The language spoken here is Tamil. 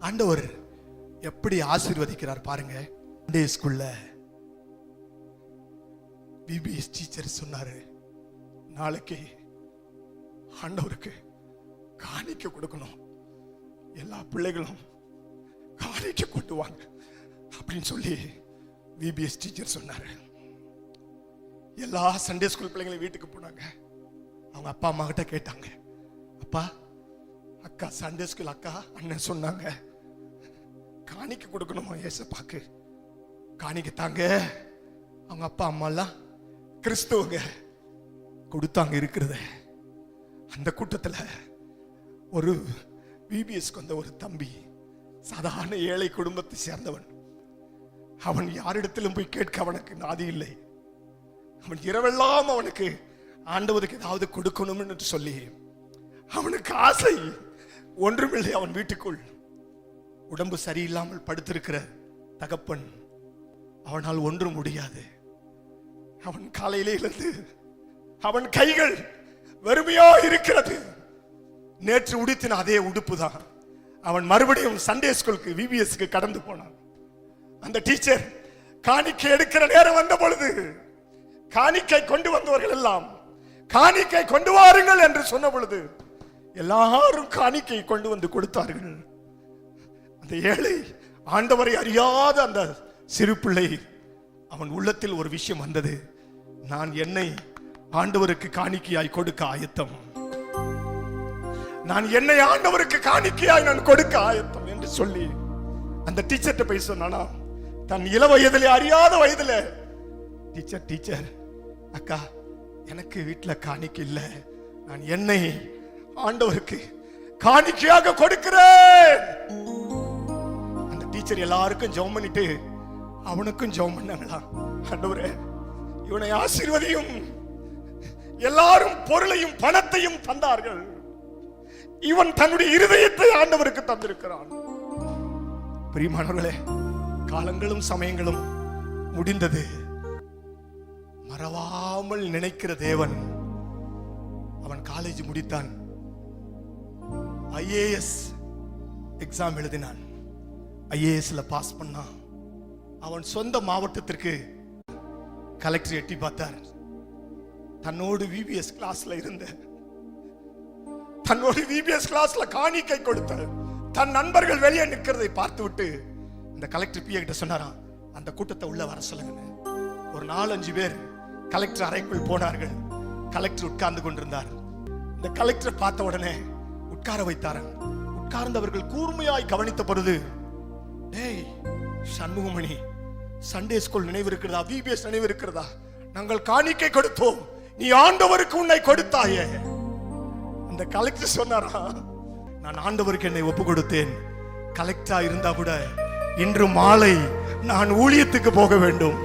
ஆண்டவர் எப்படி ஆசீர்வதிக்கிறார் பாருங்க. டே ஸ்கூல்ல பிபிஎஸ் டீச்சர் சொன்னாரு நாளைக்கு ஆண்டவருக்கு காணிக்க கொடுக்கணும். எல்லா பிள்ளைகளும் காணிக்க கொட்டுவாங்க. அப்படின்னு சொல்லி பிபிஎஸ் டீச்சர் சொன்னாரு. எல்லா சண்டே ஸ்கூல் பிள்ளைங்களும் வீட்டுக்கு போனாங்க. அவங்க அப்பா அம்மா கிட்ட கேட்டாங்க அப்பா அக்கா சண்டே ஸ்கூல் அக்கா அண்ணன் சொன்னாங்க. காணிக்க கொடுக்கணுமா? ஏசப்பாக்கு காணிக்க தாங்க. அவங்க அப்பா அம்மாலாம் கிறிஸ்துவங்க. கொடுத்தாங்க இருக்கிறத. அந்த கூட்டத்துல ஒரு பிபிஎஸ்க்கு வந்த ஒரு தம்பி சாதாரண ஏழை குடும்பத்தை சேர்ந்தவன். அவன் யாரிடத்திலும் போய் கேட்க அவனுக்கு நாதி இல்லை. அவன் இரவெல்லாம் அவனுக்கு ஆண்டவருக்கு ஏதாவது கொடுக்கணும்னு சொல்லி அவனுக்கு ஆசை. ஒன்றுமில்லை அவன் வீட்டுக்குள். உடம்பு சரியில்லாமல் படுத்திருக்கிற தகப்பன் அவனால் ஒன்றும் முடியாது. அவன் காலையிலே இருந்து அவன் கைகள் வெறுமையா இருக்கிறது. நேற்று உடுத்தின அதே உடுப்பு தான். அவன் மறுபடியும் சண்டே ஸ்கூலுக்கு விபிஎஸ்க்கு கடந்து போனான். அந்த டீச்சர் காணிக்கை எடுக்கிற நேரம் வந்த பொழுது காணிக்கை கொண்டு வந்தவர்கள் எல்லாம் காணிக்கை கொண்டு வாருங்கள் என்று சொன்ன பொழுது எல்லாரும் காணிக்கை கொண்டு வந்து கொடுத்தார்கள். அந்த ஏழை ஆண்டவரை அறியாத அந்த சிறு பிள்ளை அவன் உள்ளத்தில் ஒரு விஷயம் வந்தது. நான் என்னை ஆண்டவருக்கு காணிக்கையாய் கொடுக்க ஆயத்தம். நான் என்னை ஆண்டவருக்கு காணிக்கையாய் நான் கொடுக்க ஆயத்தம் என்று சொல்லி அந்த டீச்சர்ட்ட போய் சொன்னானா தன் இள வயதிலே அறியாத வயதுல டீச்சர் டீச்சர் அக்கா எனக்கு வீட்டுல காணிக்கை இல்ல. நான் என்னை ஆண்டவருக்கு காணிக்கையாக கொடுக்கிறேன். அந்த எல்லாருக்கும் ஜெபம் பண்ணிட்டு அவனுக்கும் ஜெபம் பண்ணாங்களா ஆண்டவரே இவனை ஆசீர்வதியும் எல்லாரும் பொருளையும் பணத்தையும் தந்தார்கள். இவன் தன்னுடைய இருதயத்தை ஆண்டவருக்கு தந்திருக்கிறான். பிரியமானவர்களே காலங்களும் சமயங்களும் முடிந்தது. மறவாமல் நினைக்கிற தேவன் அவன் காலேஜ் முடித்தான். ஐஏஎஸ் எக்ஸாம் எழுதினான். ஐஏஎஸ்ல பாஸ் பண்ணான் அவன் சொந்த மாவட்டத்திற்கு கலெக்டர் எட்டி பார்த்தார். தன்னோடு விபிஎஸ் கிளாஸ்ல இருந்த தன்னோடு விபிஎஸ் கிளாஸ்ல காணிக்கை கொடுத்த தன் நண்பர்கள் வெளியே நிற்கிறதை பார்த்து விட்டு இந்த கலெக்டர் பிஏ கிட்ட சொன்னாராம் அந்த கூட்டத்தை உள்ள வர சொல்லுங்க ஒரு நாலஞ்சு பேர் கலெக்டர் அறைக்குள் போனார்கள். கலெக்டர் உட்கார்ந்து கொண்டிருந்தார். இந்த கலெக்டர் பார்த்த உடனே உட்கார வைத்தாரன் உட்கார்ந்தவர்கள் கூர்மையாய் கவனித்த பொழுது டேய் சண்முகமணி சண்டே ஸ்கூல் நினைவு இருக்கிறதா விபிஎஸ் நினைவு இருக்கிறதா நாங்கள் காணிக்கை கொடுத்தோம். நீ ஆண்டவருக்கு உன்னை கொடுத்தாயே. அந்த கலெக்டர் சொன்னாரா? நான் ஆண்டவருக்கு என்னை ஒப்பு கொடுத்தேன் கலெக்டரா இருந்தா கூட இன்று மாலை நான் ஊழியத்துக்கு போக வேண்டும்.